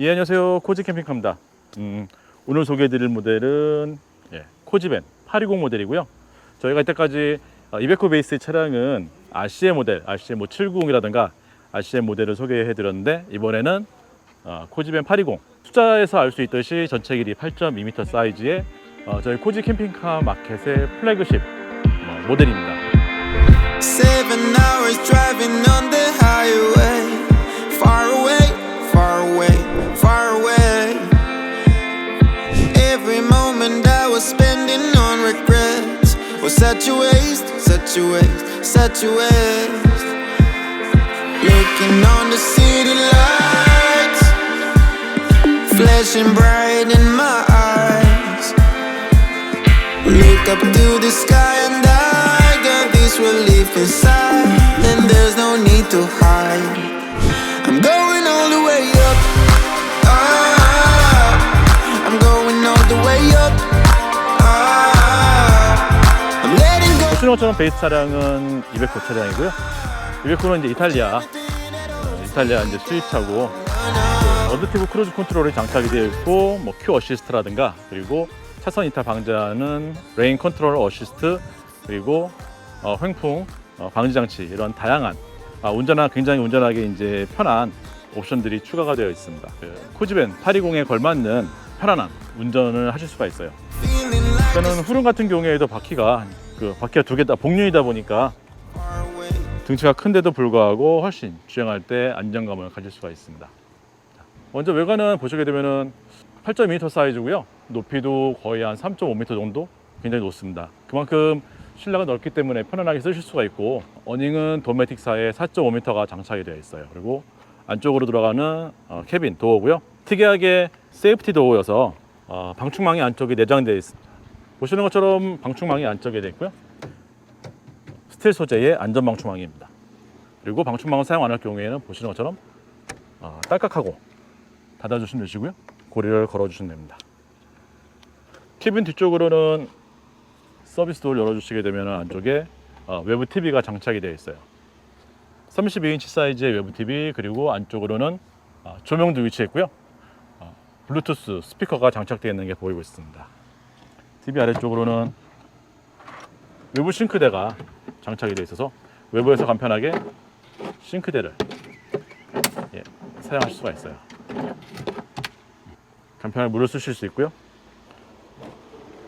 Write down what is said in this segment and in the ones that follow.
예, 안녕하세요. 코지 캠핑카입니다. 음, 오늘 소개해드릴 모델은 예, 코지밴 820 모델이고요. 저희가 이때까지 어, 이베코 베이스 차량은 RCM 모델, RCM 뭐 790이라든가 RCM 모델을 소개해드렸는데 이번에는 어, 코지밴 820 숫자에서 알 수 있듯이 전체 길이 8.2m 사이즈의 어, 저희 코지 캠핑카 마켓의 플래그십 어, 모델입니다. Seven hours driving on the highway. Far away, on regrets was such a waste, such a waste, such a waste. Looking on the city lights, flashing bright in my eyes. Look up to the sky and I got this relief inside. 125처럼 베이스 차량은 200호 차량이고요. 200호는 이제 이탈리아, 네, 이탈리아 이제 수입차고 그 어드티브 크루즈 컨트롤이 장착이 되어 있고 뭐 큐 어시스트라든가 그리고 차선 이탈 방지하는 레인 컨트롤 어시스트 그리고 어, 횡풍 어, 방지 장치 이런 다양한 아, 운전하 굉장히 운전하기 이제 편한 옵션들이 추가가 되어 있습니다. 그 코지벤 820에 걸맞는 편안한 운전을 하실 수가 있어요. 일단은 후륜 같은 경우에도 바퀴가 그 바퀴가 두 개 다 복륜이다 보니까. 등치가 큰데도 불구하고 훨씬 주행할 때 안정감을 가질 수가 있습니다. 자, 먼저 외관은 보시게 되면은 8.2m 사이즈고요. 높이도 거의 한 3.5m 정도 굉장히 높습니다. 그만큼 실내가 넓기 때문에 편안하게 쓰실 수가 있고 어닝은 도메틱사에 4.5m가 장착이 되어 있어요. 그리고 안쪽으로 들어가는 어, 캐빈 도어고요. 특이하게 세이프티 도어여서 어, 방충망이 안쪽에 내장되어 있습니다. 보시는 것처럼 방충망이 안쪽에 되어 있고요. 스틸 소재의 안전 방충망입니다. 그리고 방충망을 사용 안 할 경우에는 보시는 것처럼 어, 딸깍하고 닫아주시면 되시고요. 고리를 걸어주시면 됩니다. 캐빈 뒤쪽으로는 서비스 도어를 열어주시게 되면 안쪽에 어, 외부 TV가 장착이 되어 있어요. 32인치 사이즈의 외부 TV 그리고 안쪽으로는 어, 조명도 위치했고요. 어, 블루투스 스피커가 장착되어 있는 게 보이고 있습니다. TV 아래쪽으로는 외부 싱크대가 장착이 되어 있어서 외부에서 간편하게 싱크대를 예, 사용하실 수가 있어요. 간편하게 물을 쓰실 수 있고요.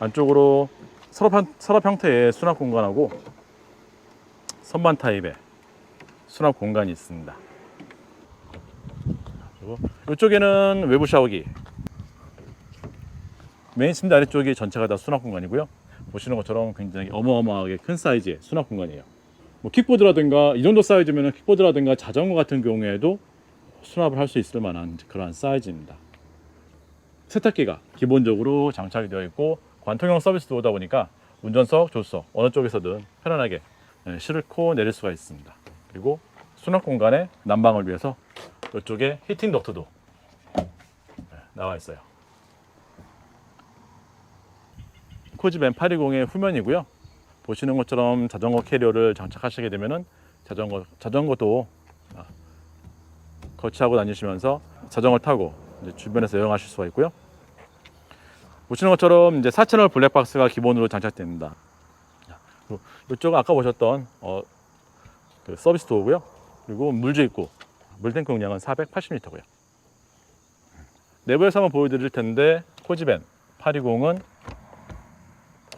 안쪽으로 서랍, 형- 서랍 형태의 수납 공간하고 선반 타입의 수납 공간이 있습니다. 그리고 이쪽에는 외부 샤워기. 메인 침대 아래쪽이 전체가 다 수납 공간이고요. 보시는 것처럼 굉장히 어마어마하게 큰 사이즈의 수납 공간이에요. 뭐 킥보드라든가 이 정도 사이즈면 킥보드라든가 자전거 같은 경우에도 수납을 할 수 있을 만한 그러한 사이즈입니다. 세탁기가 기본적으로 장착이 되어 있고 관통형 서비스도 오다 보니까 운전석, 조수석 어느 쪽에서든 편안하게 예, 실고 내릴 수가 있습니다. 그리고 수납 공간에 난방을 위해서 이쪽에 히팅 덕트도 예, 나와 있어요. 코지벤 820의 후면이고요. 보시는 것처럼 자전거 캐리어를 장착하시게 되면은 자전거 자전거도 아, 거치하고 다니시면서 자전거 타고 주변에서 여행하실 수가 있고요. 보시는 것처럼 이제 4채널 블랙박스가 기본으로 장착됩니다. 자, 그리고 이쪽은 아까 보셨던 어, 그 서비스 도어고요. 그리고 물주 입구 물탱크 용량은 480리터고요. 내부에서 한번 보여드릴 텐데 코지벤 820은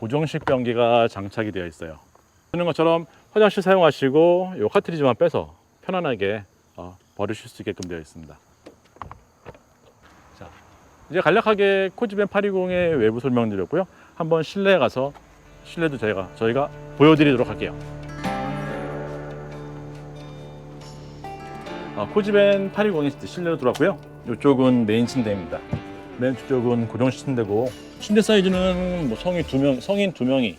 고정식 변기가 장착이 되어 있어요. 보는 것처럼 화장실 사용하시고 이 카트리지만 빼서 편안하게 어, 버리실 수 있게끔 되어 있습니다. 자, 이제 간략하게 코지벤 820의 외부 설명드렸고요. 한번 실내에 가서 실내도 저희가 저희가 보여드리도록 할게요. 어, 코지벤 820이 실내로 들어왔고요. 이쪽은 메인 침대입니다. 맨 뒤쪽은 고정 침대고 침대 사이즈는 뭐 성인 두 명, 성인 두 명이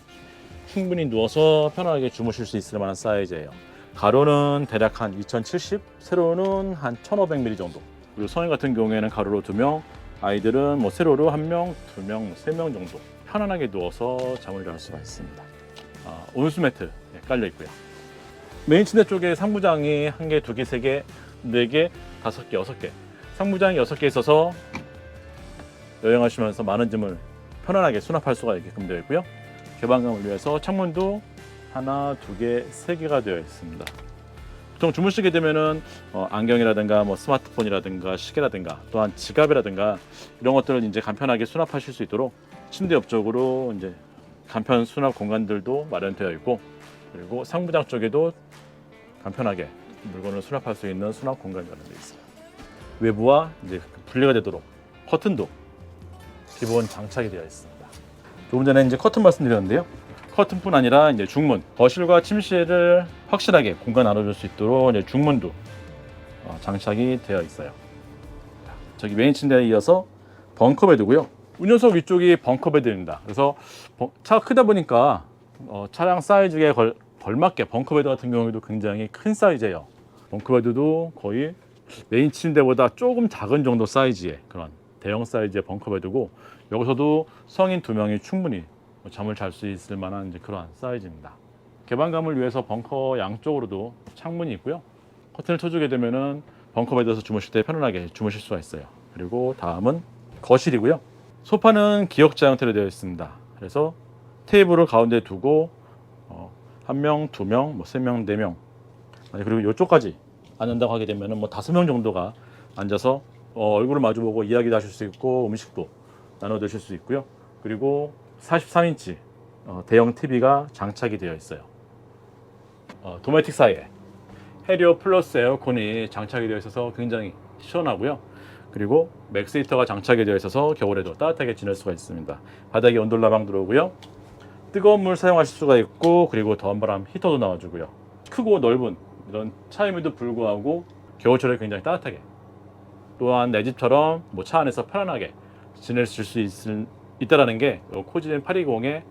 충분히 누워서 편하게 주무실 수 있을 만한 사이즈예요. 가로는 대략 한 2070, 세로는 한 1500mm 정도. 그리고 성인 같은 경우에는 가로로 두 명, 아이들은 뭐 세로로 한 명, 두 명, 세 명 정도 편안하게 누워서 잠을 잘 수가 있습니다. 아, 온수 매트 예, 깔려 있고요. 메인 침대 쪽에 상부장이 한 개, 두 개, 세 개, 네 개, 다섯 개, 여섯 개 상부장이 6개 있어서 여행하시면서 많은 짐을 편안하게 수납할 수가 있게끔 되어 있고요. 개방감을 위해서 창문도 하나, 두 개, 세 개가 되어 있습니다. 보통 주무시게 되면은 어, 안경이라든가 뭐 스마트폰이라든가 시계라든가 또한 지갑이라든가 이런 것들을 이제 간편하게 수납하실 수 있도록 침대 옆쪽으로 이제 간편 수납 공간들도 마련되어 있고 그리고 상부장 쪽에도 간편하게 물건을 수납할 수 있는 수납 공간이 마련되어 있어요. 외부와 이제 분리가 되도록 커튼도 기본 장착이 되어 있습니다. 조금 전에 이제 커튼 말씀드렸는데요. 커튼뿐 아니라 이제 중문, 거실과 침실을 확실하게 공간 나눠줄 수 있도록 이제 중문도 어, 장착이 되어 있어요. 자, 저기 메인 침대에 이어서 벙커베드고요. 운전석 위쪽이 벙커베드입니다. 그래서 벙- 차가 크다 보니까 어, 차량 사이즈에 걸, 걸맞게 벙커베드 같은 경우에도 굉장히 큰 사이즈예요. 벙커베드도 거의 메인 침대보다 조금 작은 정도 사이즈의 그런 대형 사이즈의 벙커베드고 여기서도 성인 두 명이 충분히 잠을 잘 수 있을 만한 이제 그러한 사이즈입니다. 개방감을 위해서 벙커 양쪽으로도 창문이 있고요. 커튼을 쳐주게 되면은 벙커 베드에서 주무실 때 편안하게 주무실 수가 있어요. 그리고 다음은 거실이고요. 소파는 기역자 형태로 되어 있습니다. 그래서 테이블을 가운데 두고 어, 한 명, 두 명, 뭐 세 명, 네 명, 그리고 이쪽까지 앉는다고 하게 되면은 뭐 다섯 명 정도가 앉아서 어, 얼굴을 마주보고 이야기도 하실 수 있고 음식도 나눠 드실 수 있고요. 그리고 43인치 어, 대형 TV가 장착이 되어 있어요. 어, 도메틱 사이에 해리어 플러스 에어컨이 장착이 되어 있어서 굉장히 시원하고요. 그리고 맥스 히터가 장착이 되어 있어서 겨울에도 따뜻하게 지낼 수가 있습니다. 바닥에 온돌 나방 들어오고요. 뜨거운 물 사용하실 수가 있고 그리고 더운 바람 히터도 나와주고요. 크고 넓은 이런 차임에도 불구하고 겨울철에 굉장히 따뜻하게 또한 내 집처럼 뭐 차 안에서 편안하게 지내실 수 있을, 있다라는 게 코지된 820의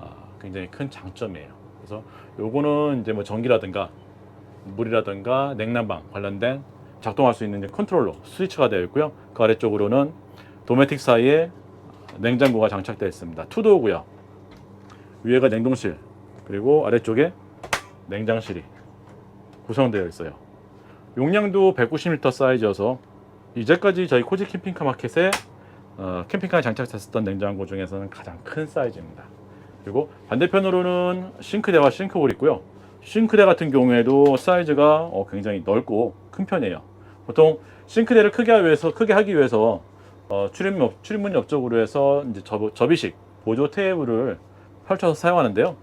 아, 굉장히 큰 장점이에요. 그래서 요거는 이제 뭐 전기라든가 물이라든가 냉난방 관련된 작동할 수 있는 컨트롤러 스위치가 되어 있고요. 그 아래쪽으로는 도메틱 사이에 냉장고가 장착되어 있습니다. 투도우고요. 위에가 냉동실 그리고 아래쪽에 냉장실이 구성되어 있어요. 용량도 190리터 사이즈여서 이제까지 저희 코지 캠핑카 마켓에 어, 캠핑카에 장착됐었던 냉장고 중에서는 가장 큰 사이즈입니다. 그리고 반대편으로는 싱크대와 싱크볼이 있고요. 싱크대 같은 경우에도 사이즈가 어, 굉장히 넓고 큰 편이에요. 보통 싱크대를 크게 하기 위해서 크게 하기 위해서 어, 출입문 옆- 출입문 옆쪽으로 해서 이제 접, 접이식 보조 테이블을 펼쳐서 사용하는데요.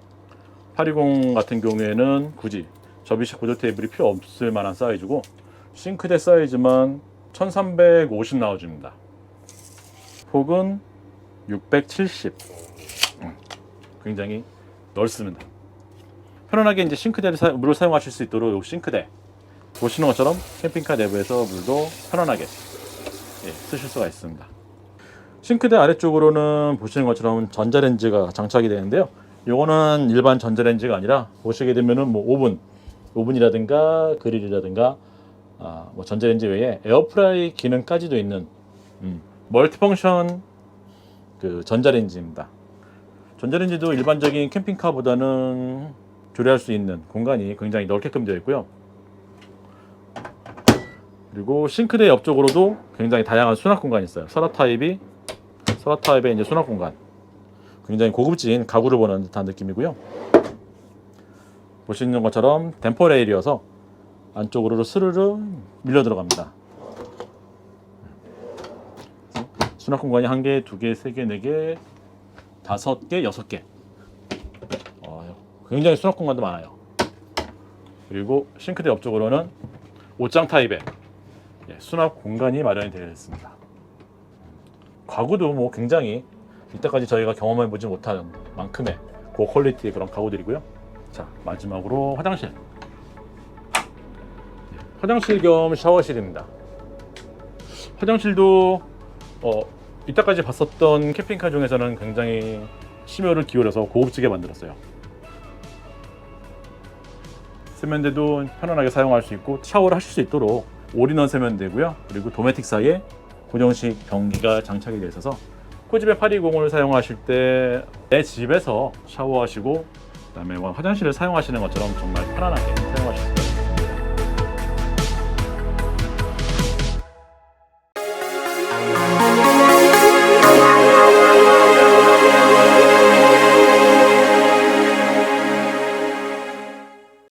820 같은 경우에는 굳이 접이식 보조 테이블이 필요 없을 만한 사이즈고 싱크대 사이즈만 1350 나와줍니다. 폭은 670. 음, 굉장히 넓습니다. 편안하게 이제 싱크대를 사, 물을 사용하실 수 있도록 이 싱크대 보시는 것처럼 캠핑카 내부에서 물도 편안하게 예, 쓰실 수가 있습니다. 싱크대 아래쪽으로는 보시는 것처럼 전자레인지가 장착이 되는데요. 요거는 일반 전자레인지가 아니라 보시게 되면은 뭐 오븐, 오븐이라든가 그릴이라든가 아, 뭐 전자레인지 외에 에어프라이 기능까지도 있는 음, 멀티펑션 그 전자레인지입니다. 전자레인지도 일반적인 캠핑카보다는 조리할 수 있는 공간이 굉장히 넓게끔 되어 있고요. 그리고 싱크대 옆쪽으로도 굉장히 다양한 수납 공간이 있어요. 서랍 타입이 서랍 타입의 이제 수납 공간. 굉장히 고급진 가구를 보는 듯한 느낌이고요. 보시는 것처럼 댐퍼 레일이어서 안쪽으로 스르르 밀려 들어갑니다. 수납 공간이 한 개, 두 개, 세 개, 네 개, 다섯 개, 여섯 개. 어, 굉장히 수납 공간도 많아요. 그리고 싱크대 옆쪽으로는 옷장 타입의 예, 수납 공간이 마련이 되어 있습니다. 가구도 뭐 굉장히 이때까지 저희가 경험해 보지 못한 만큼의 고퀄리티의 그런 가구들이고요. 자 마지막으로 화장실. 예, 화장실 겸 샤워실입니다. 화장실도 어, 이때까지 봤었던 캠핑카 중에서는 굉장히 심혈을 기울여서 고급지게 만들었어요. 세면대도 편안하게 사용할 수 있고 샤워를 하실 수 있도록 올인원 세면대고요. 그리고 도메틱 사이에 고정식 변기가 장착이 되어 있어서 코집의 820을 사용하실 때 내 집에서 샤워하시고 그다음에 화장실을 사용하시는 것처럼 정말 편안하게 사용.